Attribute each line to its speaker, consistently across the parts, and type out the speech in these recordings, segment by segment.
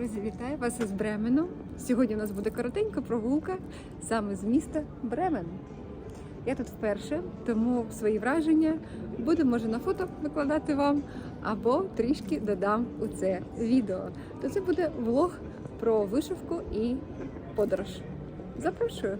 Speaker 1: Друзі, вітаю вас із Бремену. Сьогодні у нас буде коротенька прогулка саме з міста Бремен. Я тут вперше, тому свої враження буду може на фото викладати вам або трішки додам у це відео. То це буде влог про вишивку і подорож. Запрошую!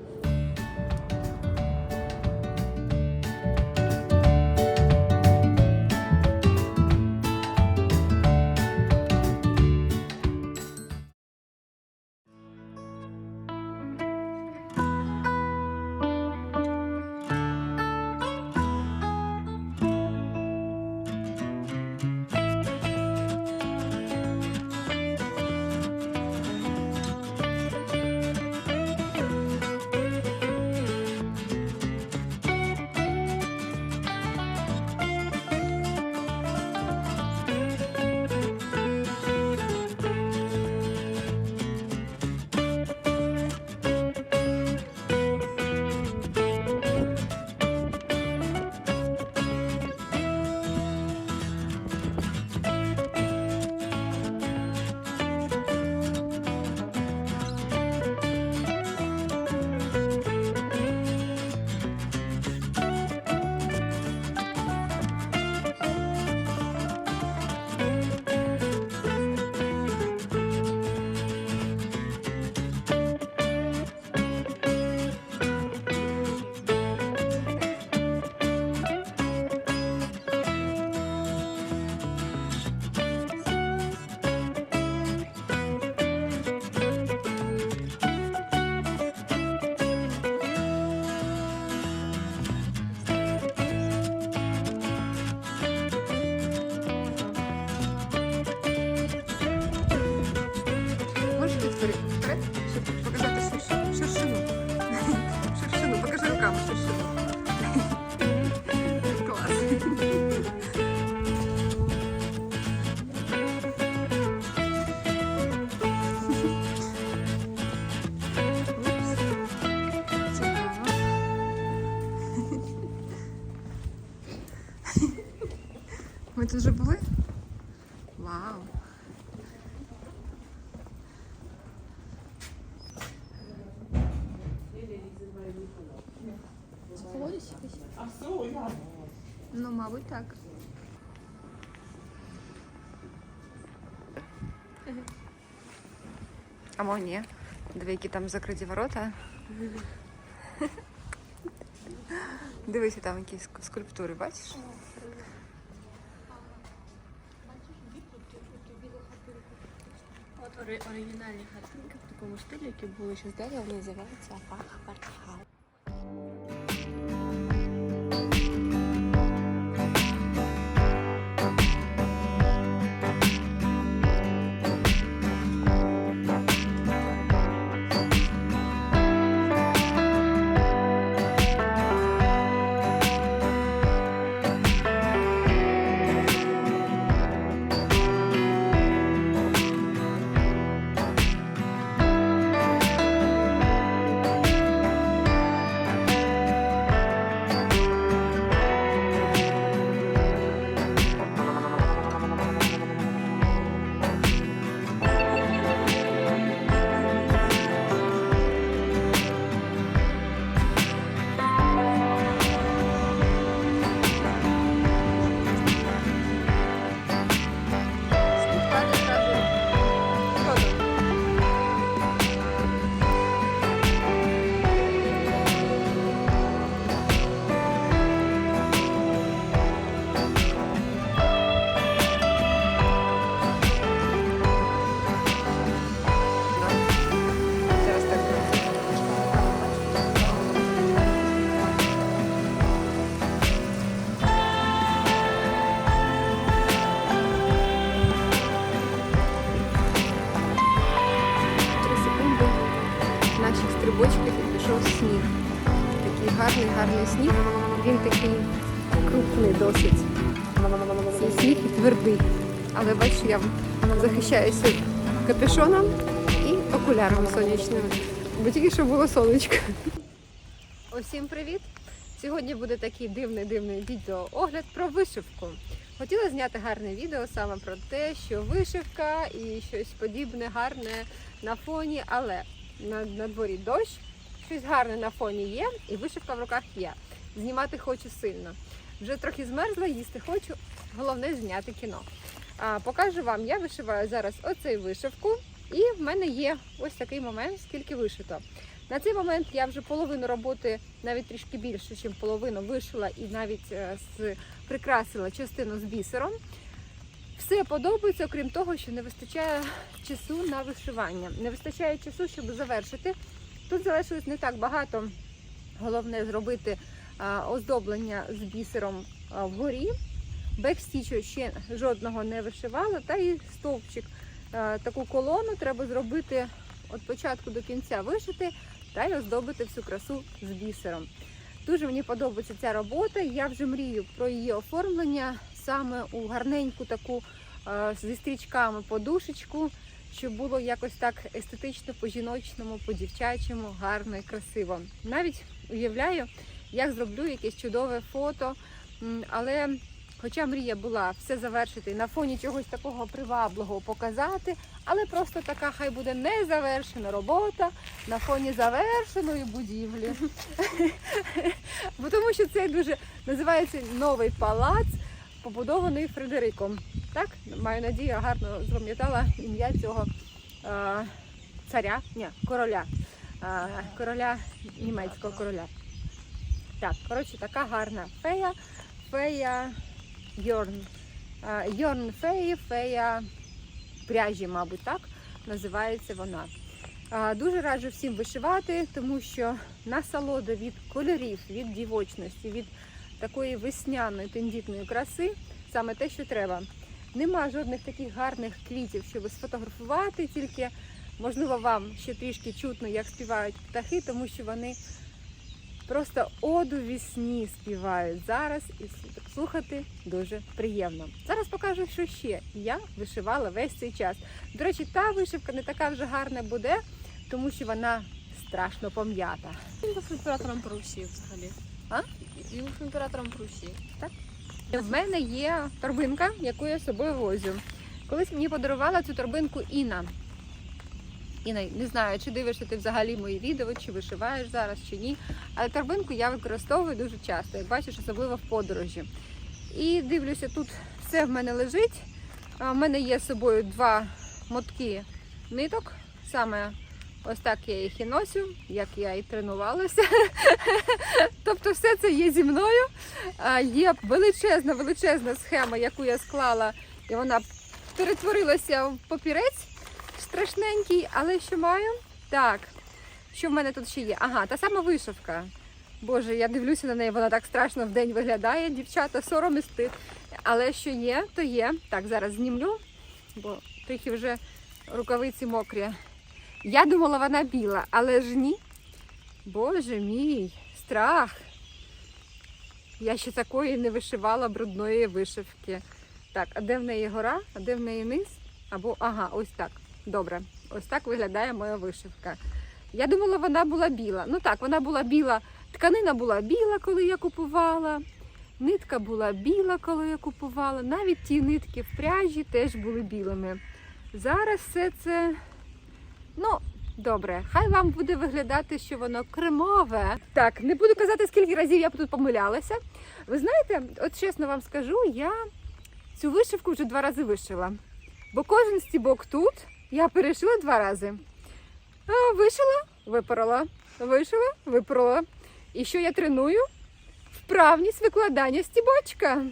Speaker 1: так. А мо ні. Диви, які там закриті ворота. Дивися, там якісь ск- скульптури, бачиш?
Speaker 2: От ори- оригінальні хатинки в такому стилі, які були ще з дерева, вони називаються Фахвартхаус.
Speaker 1: Зараз Цей сніг твердий. Але бачу, я захищаюся капюшоном і окулярами сонячними. Бо тільки що було сонечко. Усім привіт! Сьогодні буде такий дивний дивний відеоогляд про вишивку. Хотіла зняти гарне відео саме про те, що вишивка і щось подібне гарне на фоні, але на, на дворі дощ, щось гарне на фоні є, і вишивка в руках є. Знімати хочу сильно. Вже трохи змерзла, їсти хочу. Головне зняти кіно. А, покажу вам, я вишиваю зараз оцей вишивку, і в мене є ось такий момент, скільки вишито. На цей момент я вже половину роботи, навіть трішки більше, ніж половину, вишила і навіть е, з, прикрасила частину з бісером. Все подобається, окрім того, що не вистачає часу на вишивання. Не вистачає часу, щоб завершити. Тут залишилось не так багато. Головне зробити оздоблення з бісером вгорі. Бекстічу ще жодного не вишивала, та і стовпчик. Таку колону треба зробити від початку до кінця вишити та й оздобити всю красу з бісером. Дуже мені подобається ця робота. Я вже мрію про її оформлення саме у гарненьку таку зі стрічками подушечку, щоб було якось так естетично, по-жіночному, по-дівчачому, гарно і красиво. Навіть уявляю, як зроблю якесь чудове фото. Але хоча мрія була все завершити на фоні чогось такого привабливого показати, але просто така хай буде незавершена робота на фоні завершеної будівлі. Бо тому що це дуже називається новий палац, побудований Фредериком. Так, маю надію, гарно запам'ятала ім'я цього е, царя, ні, короля, е, короля німецького короля. Так, коротше, така гарна фея, фея Йорн. Йорн феї, фея пряжі, мабуть, так називається вона. Дуже раджу всім вишивати, тому що насолода від кольорів, від дівочності, від такої весняної тендітної краси саме те, що треба. Нема жодних таких гарних квітів, щоб сфотографувати, тільки можливо вам ще трішки чутно, як співають птахи, тому що вони просто оду вісні співають зараз і слухати дуже приємно. Зараз покажу, що ще я вишивала весь цей час. До речі, та вишивка не така вже гарна буде, тому що вона страшно пом'ята.
Speaker 2: Він був імператором Прусії взагалі.
Speaker 1: А?
Speaker 2: Він був імператором Прусії.
Speaker 1: В мене є торбинка, яку я з собою возю. Колись мені подарувала цю торбинку Інна. Інна, не знаю, чи дивишся ти взагалі мої відео, чи вишиваєш зараз, чи ні. Але торбинку я використовую дуже часто, як бачиш, особливо в подорожі. І дивлюся, тут все в мене лежить. В мене є з собою два мотки ниток. Саме ось так я їх і носю, як я і тренувалася. Тобто все це є зі мною. Є величезна, величезна схема, яку я склала, і вона перетворилася в папірець страшненький, але що маю? Так, що в мене тут ще є? Ага, та сама вишивка. Боже, я дивлюся на неї, вона так страшно в день виглядає, дівчата, сором і стид. Але що є, то є. Так, зараз знімлю, бо трохи вже рукавиці мокрі. Я думала, вона біла, але ж ні. Боже мій, страх. Я ще такої не вишивала брудної вишивки. Так, а де в неї гора, а де в неї низ? Або ага, ось так. Добре, ось так виглядає моя вишивка. Я думала, вона була біла. Ну так, вона була біла. Тканина була біла, коли я купувала. Нитка була біла, коли я купувала. Навіть ті нитки в пряжі теж були білими. Зараз все це, ну, добре, хай вам буде виглядати, що воно кремове. Так, не буду казати, скільки разів я тут помилялася. Ви знаєте, от чесно вам скажу, я цю вишивку вже два рази вишила. Бо кожен стібок тут я перешила два рази. Вишила, випорола, вишила, випорола. І що я треную? Вправність викладання стібочка.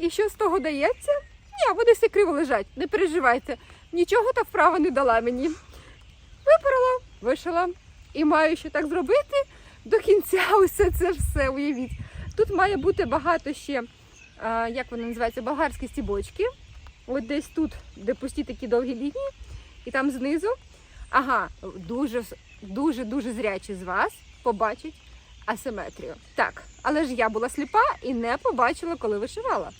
Speaker 1: І що з того дається? Ні, вони всі криво лежать, не переживайте. Нічого та вправа не дала мені. Випорола, вишила. І маю ще так зробити до кінця усе це все, уявіть. Тут має бути багато ще, як вони називаються, болгарські стібочки. От десь тут, де пусті такі довгі лінії, і там знизу. Ага, дуже дуже дуже зрячі з вас побачать асиметрію. Так, але ж я була сліпа і не побачила, коли вишивала.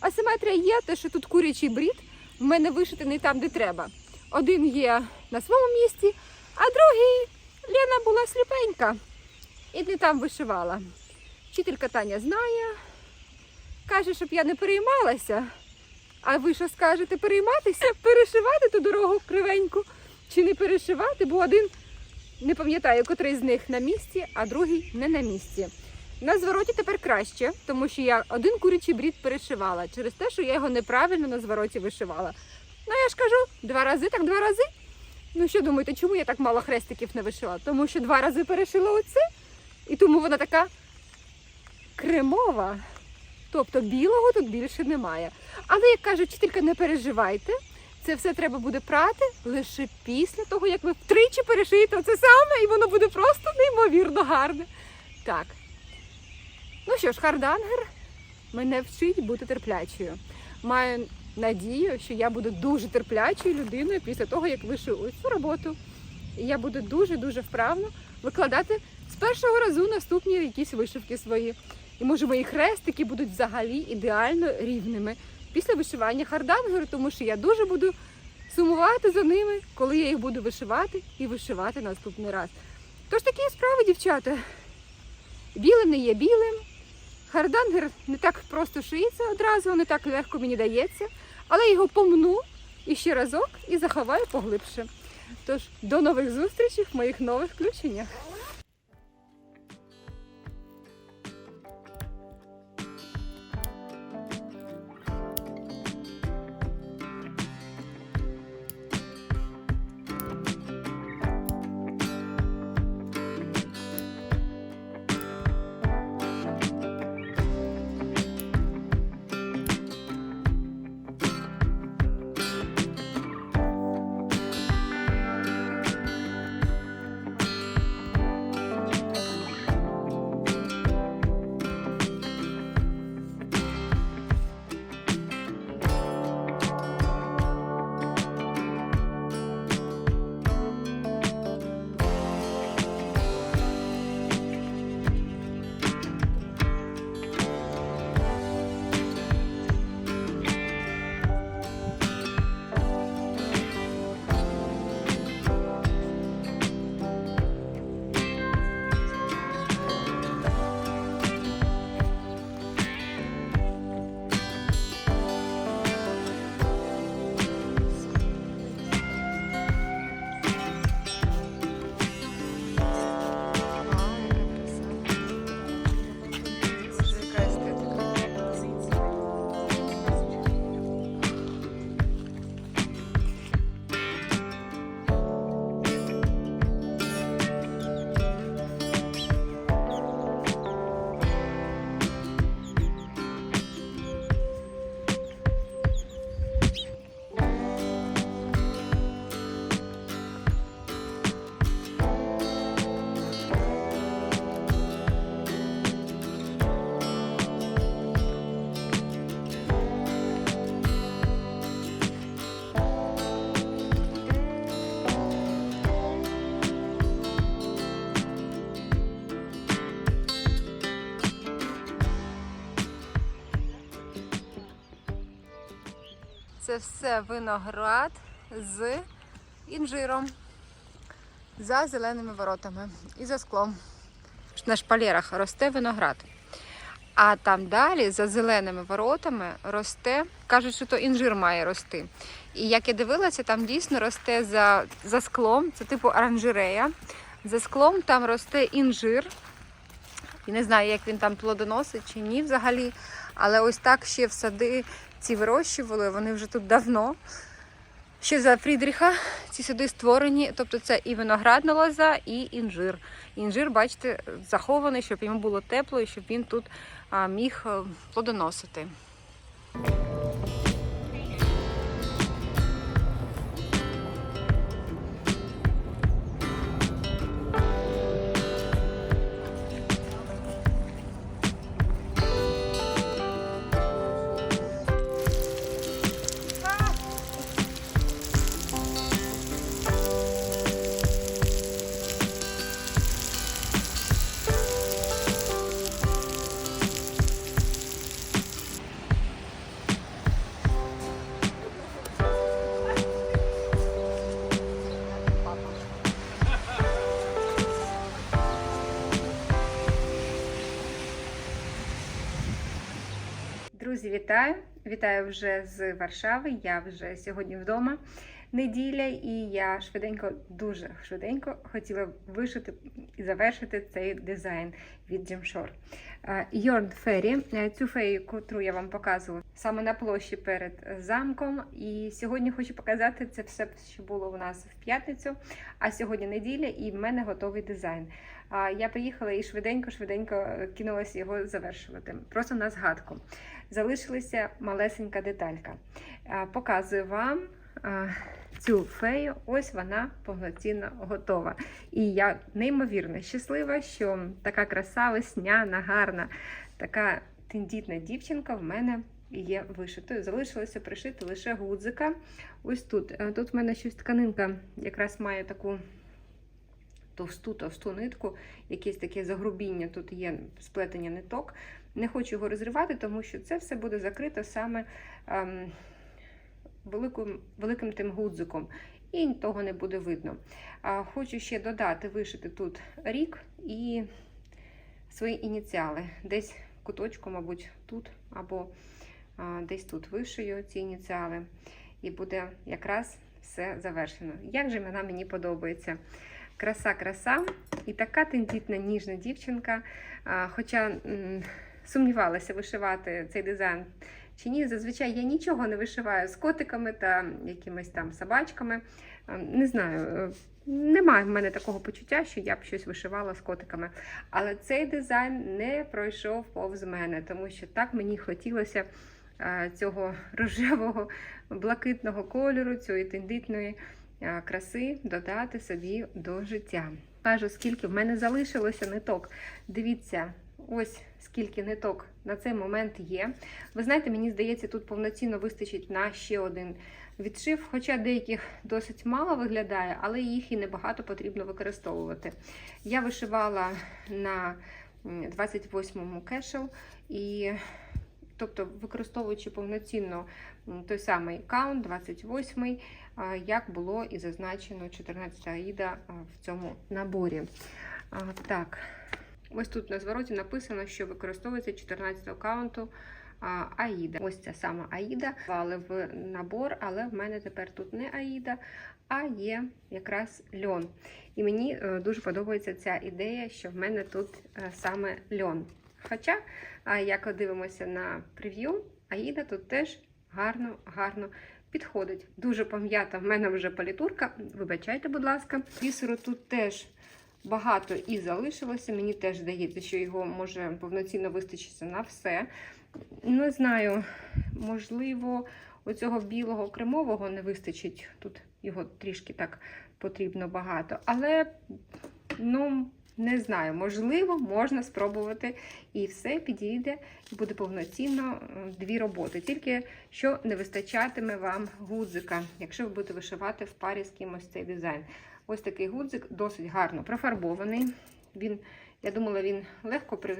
Speaker 1: Асиметрія є, те, що тут курячий брід, в мене вишити там, де треба. Один є на своєму місці, а другий Лена була сліпенька і не там вишивала. Вчителька Таня знає, каже, щоб я не переймалася. А ви що скажете, перейматися? Перешивати ту дорогу кривеньку чи не перешивати, бо один не пам'ятаю, котрий з них на місці, а другий не на місці. На звороті тепер краще, тому що я один курячий брід перешивала через те, що я його неправильно на звороті вишивала. Ну я ж кажу, два рази, так два рази. Ну що думаєте, чому я так мало хрестиків не вишила? Тому що два рази перешила оце, і тому вона така кремова. Тобто білого тут більше немає. Але як каже вчителька, не переживайте. Це все треба буде прати лише після того, як ви втричі перешиєте це саме, і воно буде просто неймовірно гарне. Так. Ну що ж, Хардангер мене вчить бути терплячою. Маю надію, що я буду дуже терплячою людиною після того, як ось цю роботу. І я буду дуже-дуже вправно викладати з першого разу наступні якісь вишивки свої. І може мої хрестики будуть взагалі ідеально рівними після вишивання хардангеру, тому що я дуже буду сумувати за ними, коли я їх буду вишивати і вишивати наступний раз. Тож такі справи, дівчата. Біле не є білим. Хардангер не так просто шиється одразу, не так легко мені дається, але я його помну і ще разок і заховаю поглибше. Тож до нових зустрічей в моїх нових включеннях. Це все виноград з інжиром за зеленими воротами і за склом. На шпалерах росте виноград. А там далі, за зеленими воротами, росте, кажуть, що то інжир має рости. І як я дивилася, там дійсно росте за, за склом, це типу оранжерея. За склом там росте інжир. І не знаю, як він там плодоносить чи ні взагалі. Але ось так ще в сади ці вирощували, вони вже тут давно. Ще за Фрідріха ці сади створені, тобто це і виноградна лоза, і інжир. Інжир, бачите, захований, щоб йому було тепло і щоб він тут міг е, плодоносити. Друзі, вітаю! Вітаю вже з Варшави. Я вже сьогодні вдома. Неділя, і я швиденько, дуже швиденько хотіла вишити і завершити цей дизайн від Jim Shore. Yarn Fairy, е, цю фею, яку я вам показувала саме на площі перед замком. І сьогодні хочу показати це все, що було у нас в п'ятницю. А сьогодні неділя, і в мене готовий дизайн. А Я приїхала і швиденько-швиденько кинулася його завершувати. Просто на згадку. Залишилася малесенька деталька. Показую вам цю фею. Ось вона повноцінно готова. І я неймовірно щаслива, що така краса весняна, гарна, така тендітна дівчинка в мене є вишитою. Залишилося пришити лише гудзика. Ось тут. Е, Тут в мене щось тканинка якраз має таку товсту товсту нитку, якесь таке загрубіння, тут є сплетення ниток. Не хочу його розривати, тому що це все буде закрито саме ем, великим, великим тим гудзиком, і того не буде видно. А, хочу ще додати, вишити тут рік і свої ініціали. Десь куточку, мабуть, тут або а, десь тут вишию ці ініціали. І буде якраз все завершено. Як же вона мені подобається. Краса, краса і така тендітна ніжна дівчинка. Хоча сумнівалася вишивати цей дизайн чи ні. Зазвичай я нічого не вишиваю з котиками та якимись там собачками. Не знаю, е, немає в мене такого почуття, що я б щось вишивала з котиками. Але цей дизайн не пройшов повз мене, тому що так мені хотілося е, цього рожевого, блакитного кольору, цієї тендітної краси додати собі до життя. Кажу, скільки в мене залишилося ниток. Дивіться, ось скільки ниток на цей момент є. Ви знаєте, мені здається, тут повноцінно вистачить на ще один відшив, хоча деяких досить мало виглядає, але їх і небагато потрібно використовувати. Я вишивала на 28-му кешел і. Тобто, використовуючи повноцінно той самий каунт, 28-й, як було і зазначено 14 аїда в цьому наборі. Так, ось тут на звороті написано, що використовується 14 аккаунту Аїда. Ось ця сама Аїда. Вали в набор, але в мене тепер тут не Аїда, а є якраз льон. І мені е, дуже подобається ця ідея, що в мене тут е, саме льон. Хоча, а, як дивимося на прев'ю, Аїда тут теж гарно, гарно підходить. Дуже пом'ята в мене вже палітурка. Вибачайте, будь ласка. Бісеру тут теж багато і залишилося. Мені теж здається, що його може повноцінно вистачити на все. Не знаю, можливо, оцього білого кремового не вистачить. Тут його трішки так потрібно багато. Але, ну, не знаю, можливо, можна спробувати і все підійде, і буде повноцінно е, дві роботи. Тільки що не вистачатиме вам гудзика, якщо ви будете вишивати в парі з кимось цей дизайн. Ось такий гудзик досить гарно профарбований. Він, я думала, він легко при...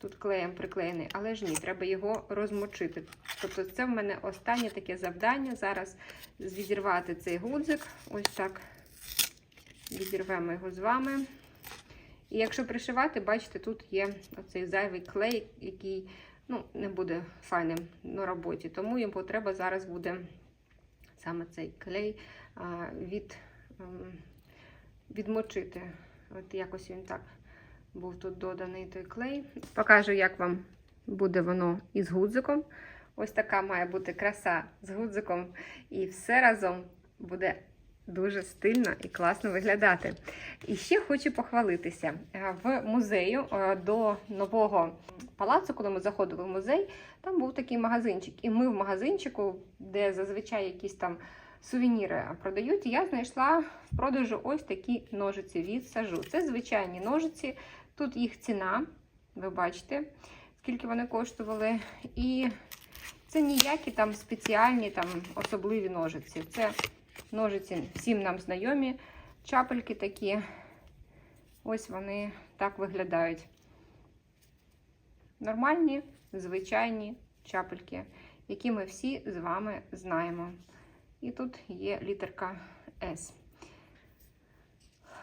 Speaker 1: тут клеєм приклеєний, але ж ні, треба його розмочити. Тобто, це в мене останнє таке завдання. Зараз відірвати цей гудзик. Ось так відірвемо його з вами. І якщо пришивати, бачите, тут є оцей зайвий клей, який ну, не буде файним на роботі. Тому йому треба зараз буде саме цей клей від, ем, відмочити. От якось він так був тут доданий той клей. Покажу, як вам буде воно із гудзиком. Ось така має бути краса з гудзиком. І все разом буде дуже стильно і класно виглядати. І ще хочу похвалитися. Е, В музею е, до нового палацу, коли ми заходили в музей, там був такий магазинчик. І ми в магазинчику, де зазвичай якісь там сувеніри продають, я знайшла в продажу ось такі ножиці від сажу. Це звичайні ножиці. Тут їх ціна, ви бачите, скільки вони коштували. І це ніякі там спеціальні там особливі ножиці. Це ножиці всім нам знайомі. Чапельки такі. Ось вони так виглядають. Нормальні, звичайні чапельки, які ми всі з вами знаємо. І тут є літерка S.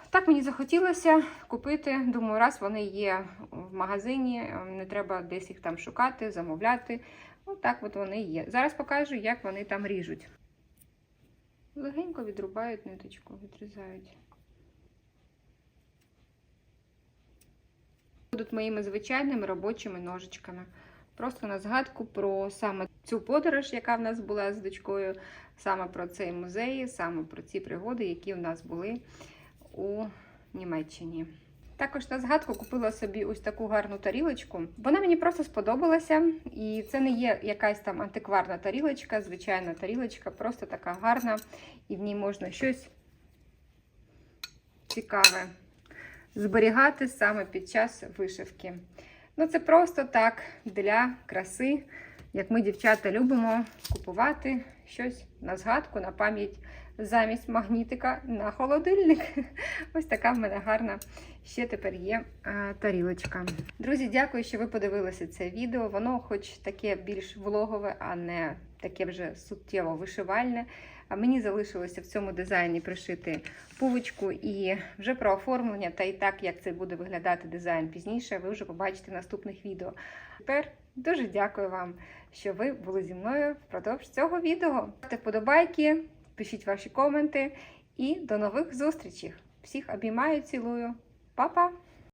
Speaker 1: Так мені захотілося купити. Думаю, раз вони є в магазині, не треба десь їх там шукати, замовляти. Отак от вони є. Зараз покажу, як вони там ріжуть. Легенько відрубають ниточку, відрізають. Будуть моїми звичайними робочими ножичками. Просто на згадку про саме цю подорож, яка в нас була з дочкою, саме про цей музей, саме про ці пригоди, які в нас були у Німеччині. Також на згадку купила собі ось таку гарну тарілочку. Вона мені просто сподобалася, і це не є якась там антикварна тарілочка, звичайна тарілочка, просто така гарна, і в ній можна щось цікаве зберігати саме під час вишивки. Ну, це просто так для краси, як ми, дівчата, любимо купувати щось на згадку, на пам'ять замість магнітика на холодильник. Ось така в мене гарна ще тепер є тарілочка. Друзі, дякую, що ви подивилися це відео. Воно, хоч таке більш влогове, а не таке вже суттєво вишивальне. А мені залишилося в цьому дизайні пришити пувочку і вже про оформлення та і так, як це буде виглядати дизайн пізніше, ви вже побачите в наступних відео. Тепер дуже дякую вам, що ви були зі мною впродовж цього відео. Ставте вподобайки, пишіть ваші коменти і до нових зустрічей. Всіх обіймаю, цілую. Па-па!